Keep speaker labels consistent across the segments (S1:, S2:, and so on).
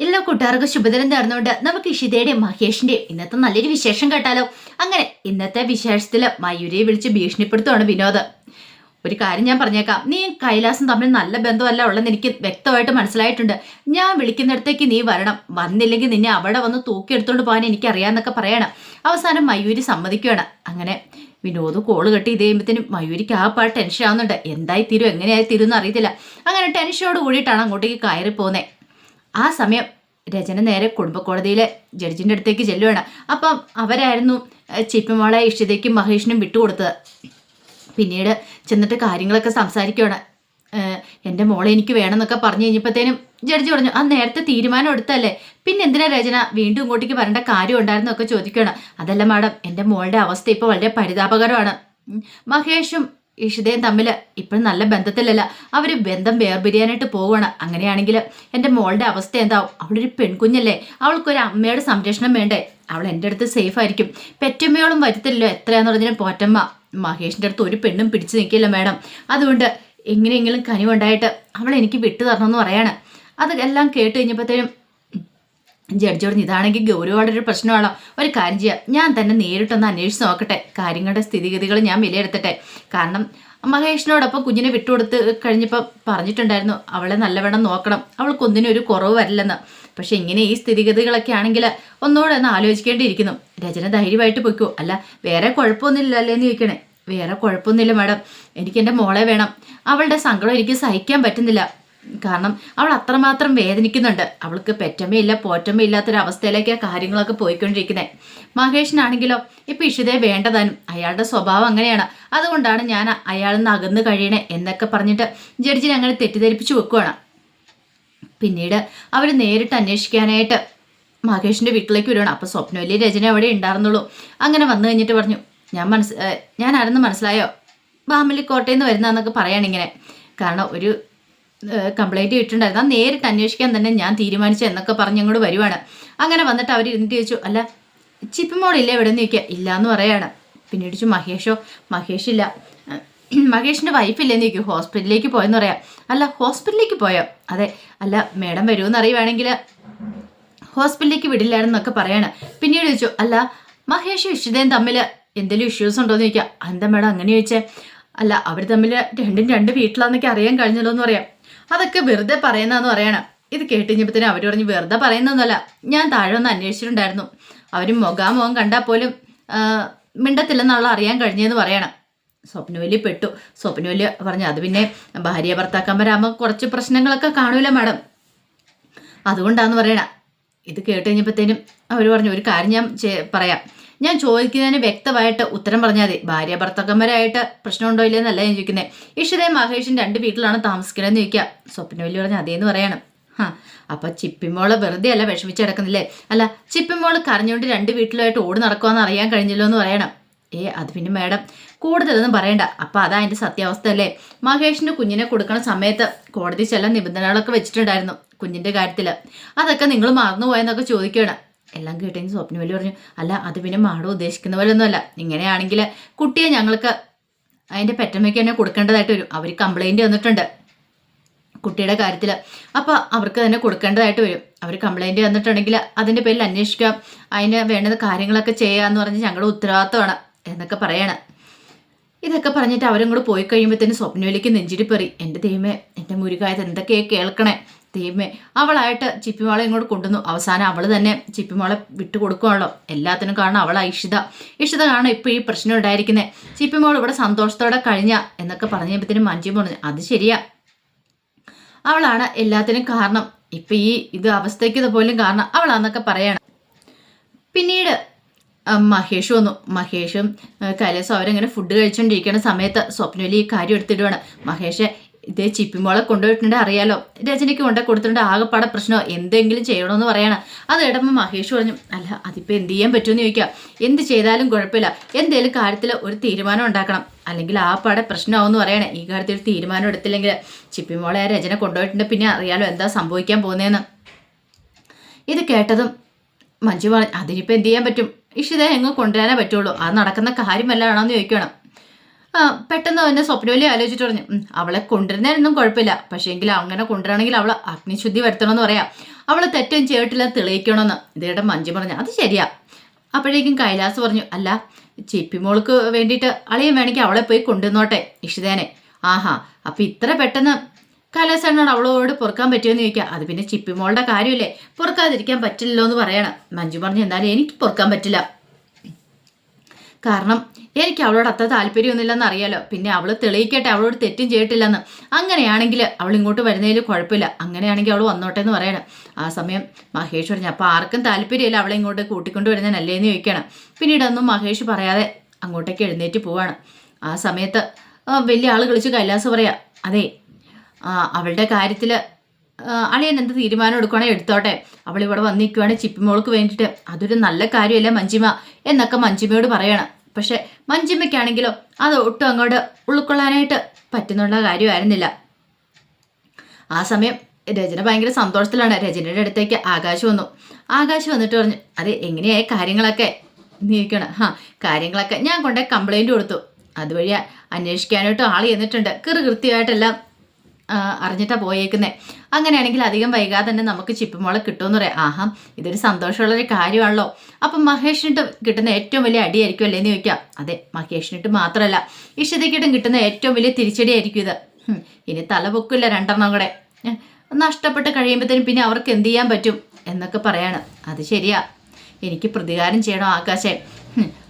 S1: എല്ലാ കൂട്ടുകാർക്കും ശുഭദിനം നേർന്നുകൊണ്ട് നമുക്ക് ഇഷിതയുടെയും മഹേഷിന്റെ ഇന്നത്തെ നല്ലൊരു വിശേഷം കേട്ടാലോ? അങ്ങനെ ഇന്നത്തെ വിശേഷത്തിൽ മയൂരിയെ വിളിച്ച് ഭീഷണിപ്പെടുത്തുവാണ് വിനോദ്. ഒരു കാര്യം ഞാൻ പറഞ്ഞേക്കാം. നീ കൈലാസം തമ്മിൽ നല്ല ബന്ധമല്ല ഉള്ളെന്ന് എനിക്ക് വ്യക്തമായിട്ട് മനസ്സിലായിട്ടുണ്ട്. ഞാൻ വിളിക്കുന്നിടത്തേക്ക് നീ വരണം. വന്നില്ലെങ്കിൽ നിന്നെ അവിടെ വന്ന് തൂക്കിയെടുത്തോണ്ട് പോകാൻ എനിക്കറിയാന്നൊക്കെ പറയണം. അവസാനം മയൂരി സമ്മതിക്കുകയാണ് അങ്ങനെ വിനോദ് കോൾ കെട്ടി ഇത് ചെയ്യുമ്പോഴത്തേനും മയൂരിക്ക് ആ പാട്ട് ടെൻഷൻ ആവുന്നുണ്ട്. എന്തായി തീരും? എങ്ങനെയായി തീരും എന്ന് അറിയത്തില്ല. അങ്ങനെ ടെൻഷനോട് കൂടിയിട്ടാണ് അങ്ങോട്ടേക്ക് കയറി പോകുന്നത് ആ സമയം രചന നേരെ കുടുംബക്കോടതിയിലെ ജഡ്ജിന്റെ അടുത്തേക്ക് ചെല്ലുകയാണ് അപ്പം അവരായിരുന്നു ചിപ്പിമോളെ ഇഷിതയ്ക്കും മഹേഷിനും വിട്ടുകൊടുത്തത്. പിന്നീട് ചെന്നിട്ട് കാര്യങ്ങളൊക്കെ സംസാരിക്കുകയാണ് എന്റെ മോളെ എനിക്ക് വേണമെന്നൊക്കെ പറഞ്ഞു കഴിഞ്ഞപ്പോഴത്തേനും ജഡ്ജി പറഞ്ഞു ആ നേരത്തെ തീരുമാനം എടുത്തല്ലേ പിന്നെ എന്തിനാ രചന വീണ്ടും ഇങ്ങോട്ടേക്ക് വരേണ്ട കാര്യം ഉണ്ടായിരുന്നൊക്കെ ചോദിക്കുകയാണ് അതല്ല മാഡം എന്റെ മോളുടെ അവസ്ഥ ഇപ്പോൾ വളരെ പരിതാപകരമാണ്. മഹേഷും ഇഷിതയും തമ്മിൽ ഇപ്പോഴും നല്ല ബന്ധത്തിലല്ല. അവർ ബന്ധം വേർപിരിയാനായിട്ട് പോവുകയാണ്. അങ്ങനെയാണെങ്കിൽ എന്റെ മോളുടെ അവസ്ഥ എന്താവും? അവളൊരു പെൺകുഞ്ഞല്ലേ? അവൾക്കൊരു അമ്മയുടെ സംരക്ഷണം വേണ്ടേ? അവൾ എന്റെ അടുത്ത് സേഫ് ആയിരിക്കും. പെറ്റമ്മയോളം വരുത്തില്ലല്ലോ എത്രയാന്ന് പറഞ്ഞാലും പോറ്റമ്മ. മഹേഷിന്റെ അടുത്ത് ഒരു പെണ്ണും പിടിച്ചു നിൽക്കില്ല മാഡം. അതുകൊണ്ട് എങ്ങനെയെങ്കിലും കനിവുണ്ടായിട്ട് അവൾ എനിക്ക് വിട്ടു തരണമെന്ന് പറയാണ്. അത് എല്ലാം കേട്ട് കഴിഞ്ഞപ്പോഴത്തേനും ജഡ്ജി പറഞ്ഞു ഇതാണെങ്കിൽ ഗൗരവമായിട്ടൊരു പ്രശ്നമാണോ ഒരു കാര്യം ചെയ്യാം. ഞാൻ തന്നെ നേരിട്ടൊന്ന് അന്വേഷിച്ച് നോക്കട്ടെ. കാര്യങ്ങളുടെ സ്ഥിതിഗതികൾ ഞാൻ വിലയിരുത്തട്ടെ. കാരണം മഹേഷിനോടൊപ്പം കുഞ്ഞിനെ വിട്ടുകൊടുത്ത് കഴിഞ്ഞപ്പോൾ പറഞ്ഞിട്ടുണ്ടായിരുന്നു അവളെ നല്ലവണ്ണം നോക്കണം. അവൾക്കൊന്നിനും ഒരു കുറവ് വരില്ലെന്ന്. പക്ഷെ ഇങ്ങനെ ഈ സ്ഥിതിഗതികളൊക്കെ ആണെങ്കിൽ ഒന്നുകൂടെ ഒന്ന് ആലോചിക്കേണ്ടിയിരിക്കുന്നു. രചന ധൈര്യമായിട്ട് പൊയ്ക്കോ. അല്ല വേറെ കുഴപ്പമൊന്നുമില്ലല്ലേ എന്ന് ചോദിക്കണേ. വേറെ കുഴപ്പമൊന്നുമില്ല മാഡം. എനിക്ക് എന്റെ മോളെ വേണം. അവളുടെ സങ്കടം എനിക്ക് സഹിക്കാൻ പറ്റുന്നില്ല. കാരണം അവൾ അത്രമാത്രം വേദനിക്കുന്നുണ്ട്. അവൾക്ക് പെറ്റമ്മയില്ല പോറ്റമ്മയില്ലാത്തൊരു അവസ്ഥയിലേക്കാണ് കാര്യങ്ങളൊക്കെ പോയിക്കൊണ്ടിരിക്കുന്നത് മഹേഷിനാണെങ്കിലോ ഇപ്പം ഇഷിതയെ വേണ്ടതാനും അയാളുടെ സ്വഭാവം അങ്ങനെയാണ്. അതുകൊണ്ടാണ് ഞാൻ അയാളിൽ നിന്ന് അകന്ന് കഴിയണേ എന്നൊക്കെ പറഞ്ഞിട്ട് ജഡ്ജിനെ അങ്ങനെ തെറ്റിദ്ധരിപ്പിച്ച് വെക്കുവാണ്. പിന്നീട് അവർ നേരിട്ട് അന്വേഷിക്കാനായിട്ട് മഹേഷിന്റെ വീട്ടിലേക്ക് വരുവാണ്. അപ്പോൾ സ്വപ്നവല്ലി രചന അവിടെ ഉണ്ടായിരുന്നുള്ളൂ. അങ്ങനെ വന്നു കഴിഞ്ഞിട്ട് പറഞ്ഞു ഞാൻ മനസ്സ് ഞാൻ ആരെന്ന് മനസ്സിലായോ? ബാമലി കോട്ടയിൽ നിന്ന് വരുന്നതെന്നൊക്കെ പറയുകയാണിങ്ങനെ കാരണം ഒരു കംപ്ലൈന്റ് ചെയ്തിട്ടുണ്ടായിരുന്നു അത് നേരിട്ട് അന്വേഷിക്കാൻ തന്നെ ഞാൻ തീരുമാനിച്ചു എന്നൊക്കെ പറഞ്ഞ് അങ്ങോട്ട് വരുവാണ്. അങ്ങനെ വന്നിട്ട് അവർ ഇരുന്നിട്ട് ചോദിച്ചു അല്ല ചിപ്പിമോളില്ല എവിടെ നിന്ന് ചോദിക്കുക ഇല്ല എന്ന് പറയാണ്. പിന്നീട് ചോദിച്ചു മഹേഷോ ഇല്ല. മഹേഷിന്റെ വൈഫില്ലെന്ന് ചോദിക്കും ഹോസ്പിറ്റലിലേക്ക് പോയെന്ന് പറയാം. അല്ല ഹോസ്പിറ്റലിലേക്ക് പോയോ? അതെ. അല്ല മേഡം വരുമെന്ന് അറിയുവാണെങ്കിൽ ഹോസ്പിറ്റലിലേക്ക് വിടില്ലായിരുന്നൊക്കെ പറയാണ്. പിന്നീട് ചോദിച്ചു അല്ല മഹേഷ് ഇഷിതയും തമ്മിൽ എന്തെങ്കിലും ഇഷ്യൂസ് ഉണ്ടോ എന്ന് ചോദിക്കുക. എന്താ മേഡം അങ്ങനെ ചോദിച്ചേ? അല്ല അവർ തമ്മിൽ രണ്ടും രണ്ട് വീട്ടിലാന്നൊക്കെ അറിയാൻ കഴിഞ്ഞല്ലോ എന്ന് പറയാം. അതൊക്കെ വെറുതെ പറയുന്നതെന്ന് പറയണം. ഇത് കേട്ട് കഴിഞ്ഞപ്പോഴത്തേനും അവർ പറഞ്ഞു വെറുതെ പറയുന്നതൊന്നുമല്ല. ഞാൻ താഴെ ഒന്ന് അന്വേഷിച്ചിട്ടുണ്ടായിരുന്നു. അവർ മുഖാമുഖം കണ്ടാൽ പോലും മിണ്ടത്തില്ലെന്നുള്ള അറിയാൻ കഴിഞ്ഞതെന്ന് പറയണം. സ്വപ്നവലി പെട്ടു. സ്വപ്നവലി പറഞ്ഞു അത് പിന്നെ ഭാര്യ ഭർത്താക്കന്മാരാകുമ്പോൾ കുറച്ച് പ്രശ്നങ്ങളൊക്കെ കാണൂല മാഡം. അതുകൊണ്ടാന്ന് പറയണ. ഇത് കേട്ട് കഴിഞ്ഞപ്പോഴത്തേനും അവർ പറഞ്ഞു ഒരു കാര്യം ഞാൻ പറയാം. ഞാൻ ചോദിക്കുന്നതിന് വ്യക്തമായിട്ട് ഉത്തരം പറഞ്ഞാൽ മതി. ഭാര്യ ഭർത്തക്കന്മാരായിട്ട് പ്രശ്നമുണ്ടോ ഇല്ലെന്നല്ല ഞാൻ ചോദിക്കുന്നത് ഇഷിതയും മഹേഷും രണ്ട് വീട്ടിലാണ് താമസിക്കണമെന്ന് ചോദിക്കുക സ്വപ്നവല്ലി പറഞ്ഞു അതേന്ന് പറയണം. ഹാ അപ്പൊ ചിപ്പിമോൾ വെറുതെ അല്ല വിഷമിച്ച് കിടക്കുന്നില്ലേ? അല്ല ചിപ്പിമോൾ കരഞ്ഞുകൊണ്ട് രണ്ട് വീട്ടിലായിട്ട് ഓടി നടക്കുമെന്ന് അറിയാൻ കഴിഞ്ഞല്ലോ എന്ന് പറയണം. ഏ അത് പിന്നെ മാഡം കൂടുതലൊന്നും പറയണ്ട. അപ്പൊ അതാ അതിന്റെ സത്യാവസ്ഥ അല്ലേ മഹേഷിന്റെ കുഞ്ഞിനെ കൊടുക്കുന്ന സമയത്ത് കോടതി ചില നിബന്ധനകളൊക്കെ വെച്ചിട്ടുണ്ടായിരുന്നു. കുഞ്ഞിന്റെ കാര്യത്തിൽ അതൊക്കെ നിങ്ങൾ മറന്നുപോയെന്നൊക്കെ ചോദിക്കുകയാണ് എല്ലാം കേട്ടതിന് സ്വപ്നം വലിയ പറഞ്ഞു അല്ല അത് പിന്നെ മാഡം ഉദ്ദേശിക്കുന്ന പോലെ ഒന്നുമല്ല ഇങ്ങനെയാണെങ്കിൽ കുട്ടിയെ ഞങ്ങൾക്ക് അതിന്റെ പെറ്റമ്മയ്ക്ക് തന്നെ കൊടുക്കേണ്ടതായിട്ട് വരും. അവർ കംപ്ലൈന്റ് വന്നിട്ടുണ്ട് കുട്ടിയുടെ കാര്യത്തിൽ അപ്പോൾ അവർക്ക് തന്നെ കൊടുക്കേണ്ടതായിട്ട് വരും. അവർ കംപ്ലൈന്റ് വന്നിട്ടുണ്ടെങ്കിൽ അതിന്റെ പേരിൽ അന്വേഷിക്കാം. അതിന് വേണ്ടുന്ന കാര്യങ്ങളൊക്കെ ചെയ്യുക എന്ന് പറഞ്ഞ് ഞങ്ങളുടെ ഉത്തരവാദിത്തമാണ് എന്നൊക്കെ പറയാണ്. ഇതൊക്കെ പറഞ്ഞിട്ട് അവരും കൂടെ പോയി കഴിയുമ്പോഴത്തേന് സ്വപ്നവിലേക്ക് നെഞ്ചിരിപ്പറി എന്റെ ദൈവമേ എന്റെ മുരുകായത് എന്തൊക്കെയാണ് കേൾക്കണേ? ദൈവമേ അവളായിട്ട് ചിപ്പിമോളെ ഇങ്ങോട്ട് കൊണ്ടുവന്നു. അവസാനം അവൾ തന്നെ ചിപ്പിമോളെ വിട്ടു കൊടുക്കുകയാണല്ലോ എല്ലാത്തിനും കാരണം അവളാ ഇഷിത. ഇഷിത കാരണം ഇപ്പോൾ ഈ പ്രശ്നം ഉണ്ടായിരിക്കുന്നത് ചിപ്പിമോൾ ഇവിടെ സന്തോഷത്തോടെ കഴിഞ്ഞ എന്നൊക്കെ പറഞ്ഞപ്പോഴത്തേനും മഞ്ജു പറഞ്ഞു അത് ശരിയാ. അവളാണ് എല്ലാത്തിനും കാരണം. ഇപ്പം ഈ ഇത് അവസ്ഥയ്ക്ക് പോലും കാരണം അവളാന്നൊക്കെ പറയണം. പിന്നീട് മഹേഷ് വന്നു. മഹേഷും കൈലാസും അവരങ്ങനെ ഫുഡ് കഴിച്ചുകൊണ്ടിരിക്കുന്ന സമയത്ത് സ്വപ്നവലി ഈ കാര്യം എടുത്തിടുവാണ്. മഹേഷ് ഇതേ ചിപ്പിമോളെ കൊണ്ടുപോയിട്ടുണ്ട് അറിയാലോ. രജനിക്ക് കൊണ്ടേ കൊടുത്തിട്ടുണ്ട് ആകെപ്പാടെ പ്രശ്നമോ? എന്തെങ്കിലും ചെയ്യണമെന്ന് പറയണം. അത് ഇടമ്പോൾ മഹേഷ് പറഞ്ഞു അല്ല അതിപ്പോൾ എന്ത് ചെയ്യാൻ പറ്റുമെന്ന് ചോദിക്കാം. എന്ത് ചെയ്താലും കുഴപ്പമില്ല. എന്തേലും കാര്യത്തിൽ ഒരു തീരുമാനം ഉണ്ടാക്കണം. അല്ലെങ്കിൽ ആ പാടെ പ്രശ്നമാവെന്ന് പറയണേ. ഈ കാര്യത്തിൽ തീരുമാനം എടുത്തില്ലെങ്കിൽ ചിപ്പിമോളെ ആ രചന കൊണ്ടുപോയിട്ടുണ്ട്. പിന്നെ അറിയാലോ എന്താ സംഭവിക്കാൻ പോകുന്നതെന്ന് ഇത് കേട്ടതും മഞ്ജു പറഞ്ഞു അതിനിപ്പോൾ എന്ത് ചെയ്യാൻ പറ്റും? ഇഷിത എങ്ങ് കൊണ്ടുവരാനേ പറ്റുള്ളൂ. അത് നടക്കുന്ന കാര്യമല്ലാണോ എന്ന് ചോദിക്കണം. പെട്ടെന്ന് തന്നെ സ്വപ്നവലി ആലോചിച്ചിട്ട് പറഞ്ഞു "ഉം, അവളെ കൊണ്ടുവരുന്നതിനൊന്നും കുഴപ്പമില്ല. പക്ഷേ എങ്കിൽ അങ്ങനെ കൊണ്ടുവരണമെങ്കിൽ അവൾ അഗ്നിശുദ്ധി വരുത്തണമെന്ന് പറയാം. അവൾ തെറ്റും ചേട്ടില്ല തെളിയിക്കണമെന്ന്. ഇതേടെ മഞ്ജു പറഞ്ഞു അത് ശരിയാ. അപ്പോഴേക്കും കൈലാസ് പറഞ്ഞു അല്ല ചിപ്പിമോൾക്ക് വേണ്ടിയിട്ട് അളിയൻ വേണമെങ്കിൽ അവളെ പോയി കൊണ്ടുവന്നോട്ടെ ഇഷിതേനെ. ആഹാ അപ്പൊ ഇത്ര പെട്ടെന്ന് കലാസേനോട് അവളോട് പൊറുക്കാൻ പറ്റുമെന്ന് ചോദിക്കുക അത് പിന്നെ ചിപ്പിമോളുടെ കാര്യമില്ലേ? പൊറുക്കാതിരിക്കാൻ പറ്റില്ലല്ലോ എന്ന് പറയണം. മഞ്ജു പറഞ്ഞു എന്നാലും എനിക്ക് പൊറുക്കാൻ പറ്റില്ല. കാരണം എനിക്ക് അവളോട് അത്ര താല്പര്യമൊന്നുമില്ലെന്ന് അറിയാലോ പിന്നെ അവൾ തെളിയിക്കട്ടെ അവളോട് തെറ്റും ചെയ്തിട്ടില്ലെന്ന്. അങ്ങനെയാണെങ്കിൽ അവൾ ഇങ്ങോട്ട് വരുന്നതിൽ കുഴപ്പമില്ല. അങ്ങനെയാണെങ്കിൽ അവൾ വന്നോട്ടെ എന്ന് പറയണം. ആ സമയം മഹേഷ് പറഞ്ഞു അപ്പോൾ ആർക്കും താല്പര്യമില്ല അവളെ ഇങ്ങോട്ട് കൂട്ടിക്കൊണ്ട് വരുന്നതിനല്ലേ എന്ന് ചോദിക്കണം. പിന്നീട് ഒന്നും മഹേഷ് പറയാതെ അങ്ങോട്ടേക്ക് എഴുന്നേറ്റ് പോവാണ്. ആ സമയത്ത് വലിയ ആൾ കളിച്ച് കൈലാസ് പറയാം അതെ അവളുടെ കാര്യത്തിൽ അളിയൻ എന്ത് തീരുമാനം എടുക്കണേ എടുത്തോട്ടെ. അവൾ ഇവിടെ വന്നിരിക്കുവാണ് ചിപ്പിമോൾക്ക് വേണ്ടിയിട്ട്. അതൊരു നല്ല കാര്യമല്ല മഞ്ജിമ? എന്നൊക്കെ മഞ്ജിമയോട് പറയണം. പക്ഷെ മഞ്ജിമയ്ക്കാണെങ്കിലോ അത് ഒട്ടും അങ്ങോട്ട് ഉൾക്കൊള്ളാനായിട്ട് പറ്റുന്നുള്ള കാര്യമായിരുന്നില്ല. ആ സമയം രചന ഭയങ്കര സന്തോഷത്തിലാണ്. രചനയുടെ അടുത്തേക്ക് ആകാശ് വന്നു. ആകാശ് വന്നിട്ട് പറഞ്ഞു അത് എങ്ങനെയായി കാര്യങ്ങളൊക്കെ? നീക്കണം ഹാ കാര്യങ്ങളൊക്കെ ഞാൻ കൊണ്ടേ കംപ്ലൈന്റ് കൊടുത്തു. അതുവഴി അന്വേഷിക്കാനായിട്ട് ആൾ ചെന്നിട്ടുണ്ട്. കൃത്യമായിട്ടെല്ലാം ആ, അറിഞ്ഞിട്ടാ പോയേക്കുന്നത് അങ്ങനെയാണെങ്കിൽ അധികം വൈകാതെ തന്നെ നമുക്ക് ചിപ്പുമോളെ കിട്ടുമെന്ന് പറയാം. ആഹാ ഇതൊരു സന്തോഷമുള്ളൊരു കാര്യമാണല്ലോ. അപ്പം മഹേഷിനിട്ട് കിട്ടുന്ന ഏറ്റവും വലിയ അടിയായിരിക്കും അല്ലേ എന്ന് ചോദിക്കാം. അതെ മഹേഷിനിട്ട് മാത്രമല്ല ഇഷിതയ്ക്കിട്ടും കിട്ടുന്ന ഏറ്റവും വലിയ തിരിച്ചടിയായിരിക്കും ഇത്. ഇനി തല പൊക്കില്ല രണ്ടെണ്ണം കൂടെ. നഷ്ടപ്പെട്ട് കഴിയുമ്പോഴത്തേനും പിന്നെ അവർക്ക് എന്ത് ചെയ്യാൻ പറ്റും എന്നൊക്കെ പറയാണ്. അത് ശരിയാ. എനിക്ക് പ്രതികാരം ചെയ്യണം ആകാശേ.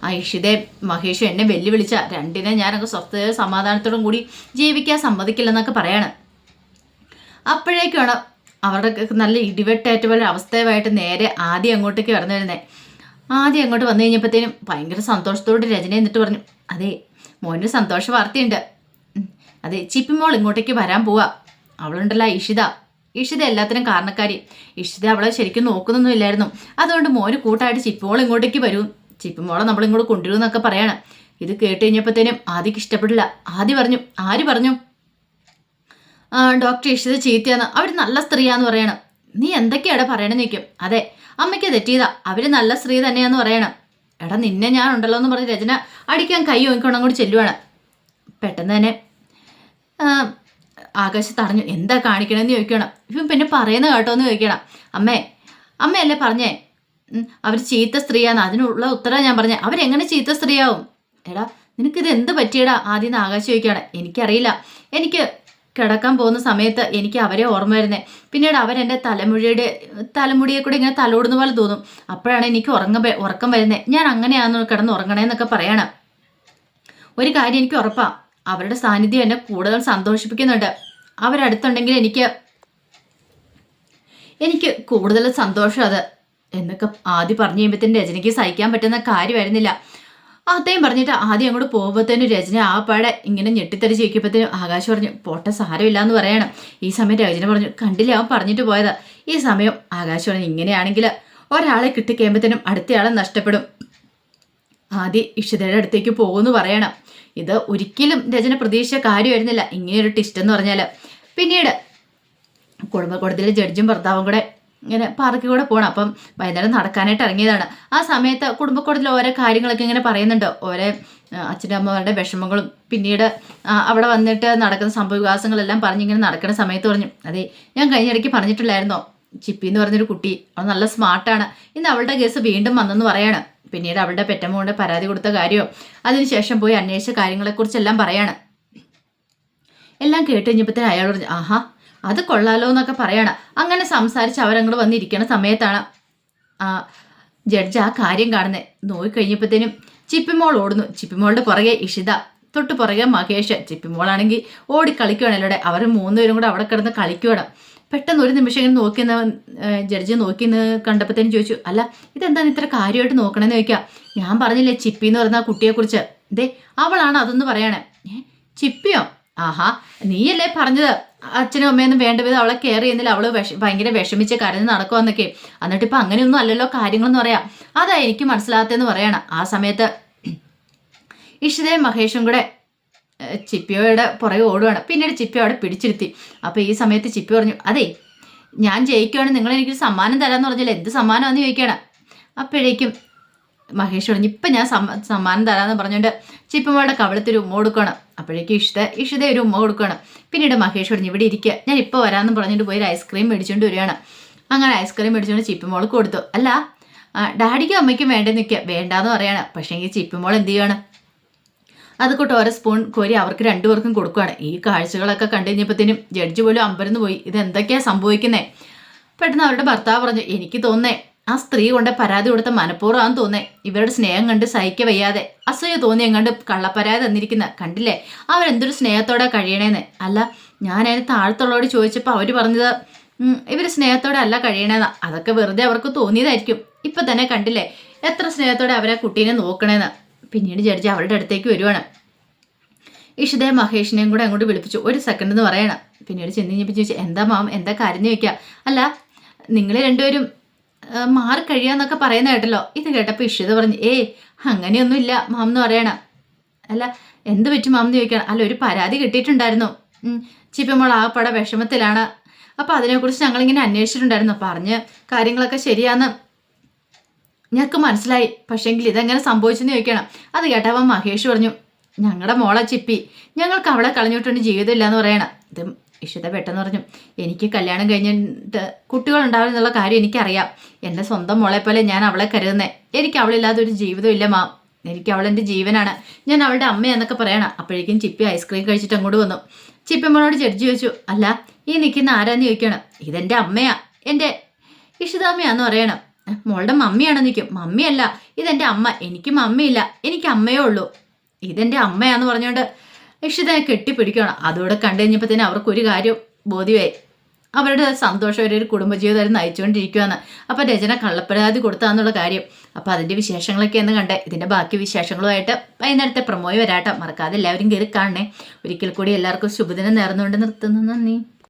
S1: ഇഷിതെ മഹേഷും എന്നെ വെല്ലുവിളിച്ച രണ്ടിനെ ഞാനൊക്കെ സ്വസ്ഥ സമാധാനത്തോടും കൂടി ജീവിക്കാൻ സമ്മതിക്കില്ലെന്നൊക്കെ പറയാണ്. അപ്പോഴേക്കാണ് അവരുടെ നല്ല ഇടിവെട്ടേറ്റ പോലെ അവസ്ഥയുമായിട്ട് നേരെ ആദ്യം അങ്ങോട്ടേക്ക് കടന്നു വരുന്നത് ആദ്യം അങ്ങോട്ട് വന്നു കഴിഞ്ഞപ്പോഴത്തേനും ഭയങ്കര സന്തോഷത്തോടെ രചന എന്നിട്ട് പറഞ്ഞു അതെ മോനൊരു സന്തോഷ വാർത്തയുണ്ട്. അതെ ചിപ്പിമോൾ ഇങ്ങോട്ടേക്ക് വരാൻ പോവാ. അവളുണ്ടല്ലോ ഇഷിത. ഇഷിത എല്ലാത്തിനും കാരണക്കാരി. ഇഷിത അവളെ ശരിക്കും നോക്കുന്നൊന്നുമില്ലായിരുന്നു അതുകൊണ്ട് മോന് കൂട്ടായിട്ട് ചിപ്പിമോൾ ഇങ്ങോട്ടേക്ക് വരും. ചിപ്പിമോളെ നമ്മളിങ്ങോട്ട് കൊണ്ടുവരുമെന്നൊക്കെ പറയാണ്. ഇത് കേട്ട് കഴിഞ്ഞപ്പോഴത്തേനും ആദ്യക്ക് ഇഷ്ടപ്പെടില്ല ആദ്യം പറഞ്ഞു ആര് പറഞ്ഞു? ഡോക്ടർ ഇഷിത ചീത്തയാന്ന് അവർ നല്ല സ്ത്രീയാന്ന് പറയണം. നീ എന്തൊക്കെയാണ് പറയണെന്ന് നിൽക്കും അതെ അമ്മയ്ക്ക് തെറ്റിയതാ. അവർ നല്ല സ്ത്രീ തന്നെയാന്ന് പറയണം. എടാ നിന്നെ ഞാൻ ഉണ്ടല്ലോ എന്ന് പറഞ്ഞ് രചന അടിക്കാൻ കൈ ഓങ്ങിക്കൊണ്ട് അങ്ങോട്ട് ചെല്ലുവാണ്. പെട്ടെന്ന് തന്നെ ആകാശ തടഞ്ഞു. എന്താ കാണിക്കണമെന്ന് ചോദിക്കണം ഇപ്പം പിന്നെ പറയുന്ന കേട്ടോ എന്ന് ചോദിക്കണം അമ്മേ അമ്മയല്ലേ പറഞ്ഞേ? അവർ ചീത്ത സ്ത്രീയാന്ന്. അതിനുള്ള ഉത്തരം ഞാൻ പറഞ്ഞേ. അവരെങ്ങനെ ചീത്ത സ്ത്രീയാവും? എടാ നിനക്കിത് എന്ത് പറ്റിയടാ? ആദ്യം ആകാശം ചോദിക്കുകയാണ്. എനിക്കറിയില്ല. എനിക്ക് കിടക്കാൻ പോകുന്ന സമയത്ത് എനിക്ക് അവരെ ഓർമ്മ വരുന്നത് പിന്നീട് അവരെന്റെ തലമുടിയുടെ തലമുടിയെ കൂടെ ഇങ്ങനെ തലോടുന്ന പോലെ തോന്നും. അപ്പോഴാണ് എനിക്ക് ഉറങ്ങ ഉറക്കം വരുന്നത് ഞാൻ അങ്ങനെയാണെന്ന് കിടന്ന് ഉറങ്ങണേന്നൊക്കെ പറയണം. ഒരു കാര്യം എനിക്ക് ഉറപ്പാണ് അവരുടെ സാന്നിധ്യം എന്നെ കൂടുതൽ സന്തോഷിപ്പിക്കുന്നുണ്ട്. അവരടുത്തുണ്ടെങ്കിൽ എനിക്ക് എനിക്ക് കൂടുതൽ സന്തോഷം അത്. എന്നൊക്കെ ആദ്യം പറഞ്ഞു കഴിയുമ്പോഴത്തേന് രചനയ്ക്ക് സഹിക്കാൻ പറ്റുന്ന കാര്യമായിരുന്നില്ല. അദ്ദേഹം പറഞ്ഞിട്ട് ആദ്യം അങ്ങോട്ട് പോകുമ്പോഴത്തേനും രചന ആ പാടെ ഇങ്ങനെ ഞെട്ടിത്തരിച്ച് ചോദിക്കുമ്പോഴത്തേനും ആകാശ് പറഞ്ഞു പോട്ടെ സാരമില്ല എന്ന് പറയണം. ഈ സമയം രചന പറഞ്ഞു കണ്ടില്ല അവൻ പറഞ്ഞിട്ട് പോയതാ. ഈ സമയം ആകാശ് പറഞ്ഞു ഇങ്ങനെയാണെങ്കിൽ ഒരാളെ കിട്ടിക്കഴിയുമ്പോഴത്തേനും അടുത്തയാളെ നഷ്ടപ്പെടും. ആദ്യം ഇഷിതയുടെ അടുത്തേക്ക് പോകുമെന്ന് പറയണം. ഇത് ഒരിക്കലും രചന പ്രതീക്ഷിച്ച കാര്യമായിരുന്നില്ല. ഇങ്ങനെയൊരു ടിസ്റ്റ് എന്ന് പറഞ്ഞാൽ പിന്നീട് കുടുംബക്കോടതിയിലെ ജഡ്ജും ഭർത്താവും കൂടെ ഇങ്ങനെ പാർക്കിൽ കൂടെ പോകണം അപ്പം വൈകുന്നേരം നടക്കാനായിട്ട് ഇറങ്ങിയതാണ്. ആ സമയത്ത് കുടുംബക്കൂടത്തിൽ ഓരോ കാര്യങ്ങളൊക്കെ ഇങ്ങനെ പറയുന്നുണ്ട്. ഓരോ അച്ഛന്റെ അമ്മമാരുടെ വിഷമങ്ങളും പിന്നീട് അവിടെ വന്നിട്ട് നടക്കുന്ന സംഭവവികാസങ്ങളെല്ലാം പറഞ്ഞിങ്ങനെ നടക്കുന്ന സമയത്ത് പറഞ്ഞു അതെ ഞാൻ കഴിഞ്ഞിടയ്ക്ക് പറഞ്ഞിട്ടില്ലായിരുന്നോ ചിപ്പി എന്ന് പറഞ്ഞൊരു കുട്ടി അവൾ നല്ല സ്മാർട്ടാണ്. ഇന്ന് അവളുടെ കേസ് വീണ്ടും വന്നെന്ന് പറയാണ്. പിന്നീട് അവളുടെ പെറ്റമ്മ കൊണ്ട് പരാതി കൊടുത്ത കാര്യവും അതിനുശേഷം പോയി അന്വേഷിച്ച കാര്യങ്ങളെക്കുറിച്ചെല്ലാം പറയാണ്. എല്ലാം കേട്ട് കഴിഞ്ഞപ്പോഴത്തേന് അയാൾ പറഞ്ഞു ആഹാ അത് കൊള്ളാലോ എന്നൊക്കെ പറയണം. അങ്ങനെ സംസാരിച്ച് അവരങ്ങോട്ട് വന്നിരിക്കണ സമയത്താണ് ജഡ്ജ് ആ കാര്യം കാണുന്നത് നോക്കി കഴിഞ്ഞപ്പോഴത്തേനും ചിപ്പിമോൾ ഓടുന്നു. ചിപ്പിമോളുടെ പുറകെ ഇഷിത തൊട്ട് പുറകെ മഹേഷ്. ചിപ്പിമോളാണെങ്കിൽ ഓടി കളിക്കുവാണല്ലോ അവർ മൂന്നുപേരും കൂടെ അവിടെ കിടന്ന് കളിക്കുവാണ്. പെട്ടെന്ന് ഒരു നിമിഷം ഇങ്ങനെ നോക്കി നിന്ന് നോക്കിയെന്ന് കണ്ടപ്പോഴത്തേനും ചോദിച്ചു അല്ല ഇതെന്താണ് ഇത്ര കാര്യമായിട്ട് നോക്കണമെന്ന് ചോദിക്കാം? ഞാൻ പറഞ്ഞില്ലേ ചിപ്പി എന്ന് പറയുന്ന കുട്ടിയെക്കുറിച്ച്. ദേ അവളാണ് അതൊന്ന് പറയണേ. ചിപ്പിയോ? ആഹാ നീയല്ലേ പറഞ്ഞത്. അച്ഛനും അമ്മയൊന്നും വേണ്ട വിധം അവളെ കെയർ ചെയ്യുന്നില്ല. അവൾ വിഷ ഭയങ്കര വിഷമിച്ച് കരഞ്ഞ് നടക്കുമെന്നൊക്കെ എന്നിട്ട് ഇപ്പൊ അങ്ങനെയൊന്നും അല്ലല്ലോ കാര്യങ്ങളെന്ന് പറയാം. അതാ എനിക്ക് മനസ്സിലാകത്തെന്ന് പറയണം. ആ സമയത്ത് ഇഷിതയും മഹേഷും കൂടെ ചിപ്പിയോയുടെ പുറകെ ഓടുവാണ്. പിന്നീട് ചിപ്പിയോ അവിടെ പിടിച്ചിരുത്തി. അപ്പോൾ ഈ സമയത്ത് ചിപ്പി പറഞ്ഞു അതെ ഞാൻ ജയിക്കുവാണ്. നിങ്ങൾ എനിക്കൊരു സമ്മാനം തരാമെന്ന് പറഞ്ഞാൽ എന്ത് സമ്മാനമാണെന്ന് ചോദിക്കണം. അപ്പോഴേക്കും മഹേഷ് പറഞ്ഞു ഇപ്പം ഞാൻ സമ്മ സമ്മാനം തരാമെന്ന് പറഞ്ഞുകൊണ്ട് ചിപ്പമ്മയുടെ കവളത്തിൽ ഉമ്മ കൊടുക്കണം. അപ്പോഴേക്കും ഇഷ്ട ഇഷിത ഒരു ഉമ്മ കൊടുക്കണം. പിന്നീട് മഹേഷ് പറഞ്ഞു ഇവിടെ ഇരിക്കുക ഞാൻ ഇപ്പോൾ വരാമെന്ന് പറഞ്ഞിട്ട് പോയി ഒരു ഐസ്ക്രീം മേടിച്ചുകൊണ്ട് വരികയാണ്. അങ്ങനെ ഐസ്ക്രീം മേടിച്ചുകൊണ്ട് ചിപ്പുമോൾക്ക് കൊടുത്തു. അല്ല ഡാഡിക്കും അമ്മയ്ക്കും വേണ്ട നിൽക്കുക വേണ്ടാന്ന് പറയാണ്. പക്ഷേ ഈ ചിപ്പമോൾ എന്ത് ചെയ്യാണ്? അത് കൂട്ട് ഓരോ സ്പൂൺ കോരി അവർക്ക് രണ്ടുപേർക്കും കൊടുക്കുകയാണ് ഈ കാഴ്ചകളൊക്കെ കണ്ടു കഴിഞ്ഞപ്പോഴത്തേനും ജഡ്ജ് പോലും അമ്പരന്ന് പോയി. ഇത് എന്തൊക്കെയാ സംഭവിക്കുന്നേ? പെട്ടെന്ന് അവരുടെ ഭർത്താവ് പറഞ്ഞു എനിക്ക് തോന്നേ ആ സ്ത്രീ കൊണ്ട് പരാതി കൊടുത്ത മനഃപൂർവം തോന്നേ. ഇവരുടെ സ്നേഹം കണ്ട് സഹിക്ക വയ്യാതെ. അസൂയ തോന്നി എങ്ങാണ്ട് കള്ളപ്പരാതി തന്നിരിക്കുന്ന കണ്ടില്ലേ? അവരെന്തൊരു സ്നേഹത്തോടെ കഴിയണേന്ന്. അല്ല ഞാൻ അതിന് താഴത്തുള്ളവരോട് ചോദിച്ചപ്പോൾ അവർ പറഞ്ഞത് ഇവർ സ്നേഹത്തോടെ അല്ല കഴിയണേന്ന്. അതൊക്കെ വെറുതെ അവർക്ക് തോന്നിയതായിരിക്കും. ഇപ്പൊ തന്നെ കണ്ടില്ലേ? എത്ര സ്നേഹത്തോടെ അവരെ കുട്ടീനെ നോക്കണേന്ന്. പിന്നീട് ജഡ്ജി അവരുടെ അടുത്തേക്ക് വരുവാണ്. ഇഷിതയെ മഹേഷിനെയും കൂടെ അങ്ങോട്ട് വിളിപ്പിച്ചു. ഒരു സെക്കൻഡ് എന്ന് പറയണം. പിന്നീട് ചെന്ന് കഴിഞ്ഞപ്പോൾ ചോദിച്ചു എന്താ മാം? എന്താ കാര്യം? ചോദിക്കുക അല്ല നിങ്ങൾ രണ്ടുപേരും മാറി കഴിയാന്നൊക്കെ പറയുന്ന കേട്ടല്ലോ. ഇത് കേട്ടപ്പോൾ ഇഷിത പറഞ്ഞു ഏയ് അങ്ങനെയൊന്നുമില്ല മാം എന്ന് പറയണം. അല്ല എന്ത് പറ്റും മാം എന്ന് ചോദിക്കണം. അല്ല ഒരു പരാതി കിട്ടിയിട്ടുണ്ടായിരുന്നു. ആ പട വിഷമത്തിലാണ്. അപ്പോൾ അതിനെക്കുറിച്ച് ഞങ്ങളിങ്ങനെ അന്വേഷിച്ചിട്ടുണ്ടായിരുന്നു. പറഞ്ഞ് കാര്യങ്ങളൊക്കെ ശരിയാന്ന് ഞങ്ങൾക്ക് മനസ്സിലായി. പക്ഷേങ്കിൽ ഇതെങ്ങനെ സംഭവിച്ചെന്ന് ചോദിക്കണം. അത് കേട്ടപ്പോൾ മഹേഷ് പറഞ്ഞു ഞങ്ങളുടെ മോളെ ചിപ്പി. ഞങ്ങൾക്ക് അവളെ കളഞ്ഞിട്ടുണ്ട് ജീവിതമില്ല എന്ന് പറയണം. ഇത് ഇഷിത പെട്ടെന്ന് പറഞ്ഞു എനിക്ക് കല്യാണം കഴിഞ്ഞിട്ട് കുട്ടികളുണ്ടാവും എന്നുള്ള കാര്യം എനിക്കറിയാം. എന്റെ സ്വന്തം മോളെ പോലെ ഞാൻ അവളെ കരുതുന്നേ. എനിക്ക് അവളില്ലാതെ ഒരു ജീവിതം ഇല്ല മാം. എനിക്ക് അവളെന്റെ ജീവനാണ്. ഞാൻ അവളുടെ അമ്മയെന്നൊക്കെ പറയണം. അപ്പോഴേക്കും ചിപ്പി ഐസ്ക്രീം കഴിച്ചിട്ട് അങ്ങോട്ട് വന്നു. ചിപ്പി മോളോട് ജഡ്ജി ചോദിച്ചു അല്ല ഈ നിൽക്കുന്ന ആരാന്ന് ചോദിക്കണം ഇതെന്റെ അമ്മയാ. എന്റെ ഇഷിതാമ്മയാന്ന് പറയണം. മോളുടെ മമ്മിയാണ് നിൽക്കും മമ്മിയല്ല ഇതെന്റെ അമ്മ. എനിക്ക് മമ്മിയില്ല. എനിക്ക് അമ്മയേ ഉള്ളൂ. ഇതെന്റെ അമ്മയാന്ന് പറഞ്ഞുകൊണ്ട് ഇഷിതയെ കെട്ടിപ്പിടിക്കണം അതോടെ കണ്ടു കഴിഞ്ഞപ്പോൾ തന്നെ അവർക്ക് ഒരു കാര്യം ബോധ്യമായി. അവരുടെ സന്തോഷം ഒരു കുടുംബജീവിതം നയിച്ചുകൊണ്ടിരിക്കുകയാണ്. അപ്പോൾ രചന കള്ളപ്പരാതി കൊടുത്താന്നുള്ള കാര്യം. അപ്പോൾ അതിന്റെ വിശേഷങ്ങളൊക്കെ എന്ന് കണ്ടേ. ഇതിന്റെ ബാക്കി വിശേഷങ്ങളുമായിട്ട് വൈകുന്നേരത്തെ പ്രമോയി വരാട്ടെ. മറക്കാതെ എല്ലാവരും കയറി കാണണേ. ഒരിക്കൽ കൂടി എല്ലാവർക്കും ശുഭദിനം നേർന്നുകൊണ്ട് നിർത്തുന്നു. നന്ദി.